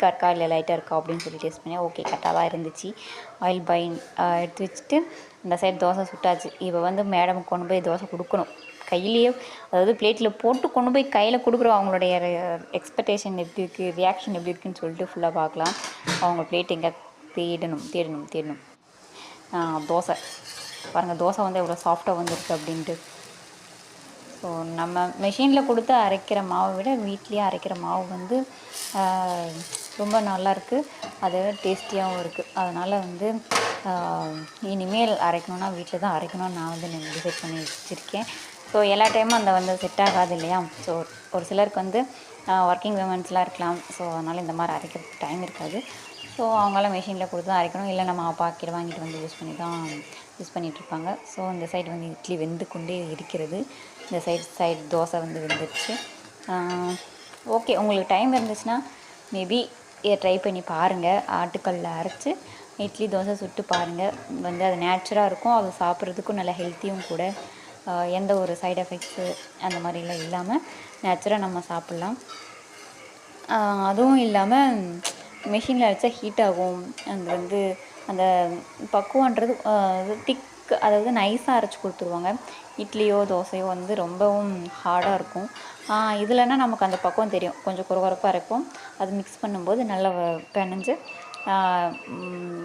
இருக்கா இல்லை லைட்டாக இருக்கா அப்படின்னு சொல்லி டேஸ்ட் பண்ணேன் ஓகே கரெக்டாக தான் இருந்துச்சு. ஆயில் பைன் எடுத்து வச்சுட்டு இந்த சைடு தோசை சுட்டாச்சு. இப்போ வந்து மேடம் கொண்டு போய் தோசை கொடுக்கணும். கையிலேயே அதாவது பிளேட்டில் போட்டு கொண்டு போய் கையில் கொடுக்குறோம். அவங்களுடைய எக்ஸ்பெக்டேஷன் எப்படி இருக்குது ரியாக்ஷன் எப்படி இருக்குன்னு சொல்லிட்டு ஃபுல்லாக பார்க்கலாம். அவங்க பிளேட் எங்கே தேடணும் தேடணும் தேடணும். தோசை. பாருங்கள் தோசை வந்து எவ்வளோ சாஃப்டாக வந்திருக்கு அப்படின்ட்டு. ஸோ நம்ம மெஷினில் கொடுத்து அரைக்கிற மாவை விட வீட்லேயே அரைக்கிற மாவு வந்து ரொம்ப நல்லாயிருக்கு அது டேஸ்டியாகவும் இருக்குது அதனால் வந்து இனிமேல் அரைக்கணும்னா வீட்டில் தான் அரைக்கணும்னு நான் வந்து டிசைட் பண்ணி வச்சுருக்கேன். ஸோ எல்லா டைமும் அந்த வந்து செட் ஆகாது இல்லையா? ஸோ ஒரு சிலருக்கு வந்து ஒர்க்கிங் விமன்ஸ்லாம் இருக்கலாம். ஸோ அதனால் இந்த மாதிரி அரைக்கிறதுக்கு டைம் இருக்காது. ஸோ அவங்களாம் மிஷினில் கொடுத்து தான் அரைக்கணும். இல்லை நம்ம பாக்கெட் வாங்கிட்டு வந்து யூஸ் பண்ணி தான் யூஸ் பண்ணிகிட்ருப்பாங்க ஸோ இந்த சைடு வந்து இட்லி வெந்து கொண்டே இருக்கிறது. இந்த சைடு சைடு தோசை வந்து வெந்துருச்சு. ஓகே உங்களுக்கு டைம் இருந்துச்சுன்னா மேபி இதை ட்ரை பண்ணி பாருங்கள் ஆட்டுக்கல்ல அரைச்சி இட்லி தோசை சுட்டு பாருங்கள் வந்து அது நேச்சுராக இருக்கும். அது சாப்பிட்றதுக்கும் நல்ல ஹெல்த்தியும் கூட எந்த ஒரு சைடு எஃபெக்ட்ஸு அந்த மாதிரிலாம் இல்லாமல் நேச்சுராக நம்ம சாப்பிட்லாம். அதுவும் இல்லாமல் மிஷினில் அரைச்சா ஹீட் ஆகும். அது வந்து அந்த பக்குவன்றது திக் அதாவது நைஸாக அரைச்சி கொடுத்துருவாங்க. இட்லியோ தோசையோ வந்து ரொம்பவும் ஹார்டாக இருக்கும். இதில்னா நமக்கு அந்த பக்குவம் தெரியும். கொஞ்சம் குறகுறப்பாக இருக்கும் அது மிக்ஸ் பண்ணும்போது நல்லா வ-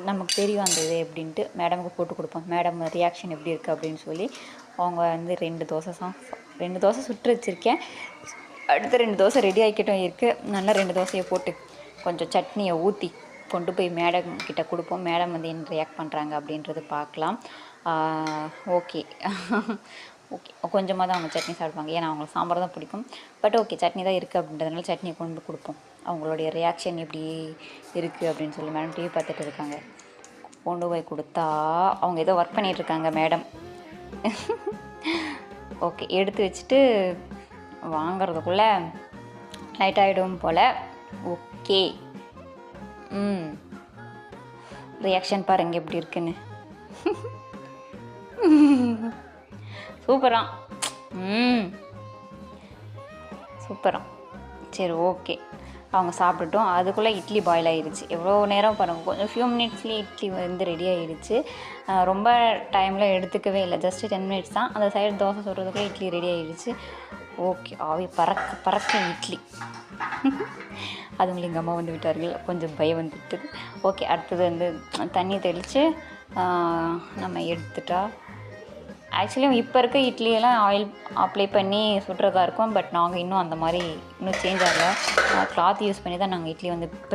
நமக்கு தெரியும் அந்த இது எப்படின்ட்டு மேடமுக்கு போட்டு கொடுப்போம். மேடம் ரியாக்ஷன் எப்படி இருக்குது அப்படின்னு சொல்லி அவங்க வந்து ரெண்டு தோசை தான் ரெண்டு தோசை சுட்டு வச்சுருக்கேன். அடுத்து ரெண்டு தோசை ரெடி ஆகிக்கிட்டும் இருக்குது நல்லா ரெண்டு தோசையை போட்டு கொஞ்சம் சட்னியை ஊற்றி கொண்டு போய் மேடம் கிட்ட கொடுப்போம். மேடம் வந்து என்ன ரியாக்ட் பண்ணுறாங்க அப்படின்றது பார்க்கலாம். ஓகே ஓகே கொஞ்சமாக தான் அவங்க சட்னி சாப்பிடுவாங்க. ஏன்னா அவங்களுக்கு சாம்பார் தான் பிடிக்கும். பட் ஓகே சட்னி தான் இருக்குது அப்படின்றதுனால சட்னியை கொண்டு கொடுப்போம். அவங்களுடைய ரியாக்ஷன் எப்படி இருக்குது அப்படின்னு சொல்லி மேடம் டிவி பார்த்துட்டு இருக்காங்க. கொண்டு போய் கொடுத்தா அவங்க ஏதோ ஒர்க் பண்ணிகிட்ருக்காங்க இருக்காங்க மேடம் ஓகே எடுத்து வச்சுட்டு வாங்கிறதுக்குள்ளே லைட் ஆகிடும் போல். ஓகே ம். ரியாக்ஷன் பாருங்க எப்படி இருக்குன்னு. சூப்பரா. ம். சூப்பரா. சரி ஓகே. அவங்க சாப்பிட்டுட்டோம். அதுக்குள்ளே இட்லி பாயில் ஆகிடுச்சு எவ்வளோ நேரம் பாருங்கள் கொஞ்சம் ஃபியூ மினிட்ஸ்லேயே இட்லி வந்து ரெடி ஆகிடுச்சு ரொம்ப டைமில் எடுத்துக்கவே இல்லை. ஜஸ்ட் டென் மினிட்ஸ் தான். அந்த சைடு தோசை சுடுறதுக்குள்ளே இட்லி ரெடி ஆகிடுச்சு ஓகே. ஆவி பறக்க பறக்க இட்லி. அதுவும் எங்கள் அம்மா வந்து விட்டார்கள். கொஞ்சம் பயம் வந்துட்டு. ஓகே அடுத்தது வந்து தண்ணி தெளித்து நம்ம எடுத்துட்டா ஆக்சுவலி இப்போ இருக்க இட்லியெல்லாம் ஆயில் அப்ளை பண்ணி சுடுறதா இருக்கும் பட் நாங்கள் இன்னும் அந்த மாதிரி இன்னும் சேஞ்ச் ஆகலை. கிளாத் யூஸ் பண்ணி தான் நாங்கள் இட்லி வந்து ப்ரிப்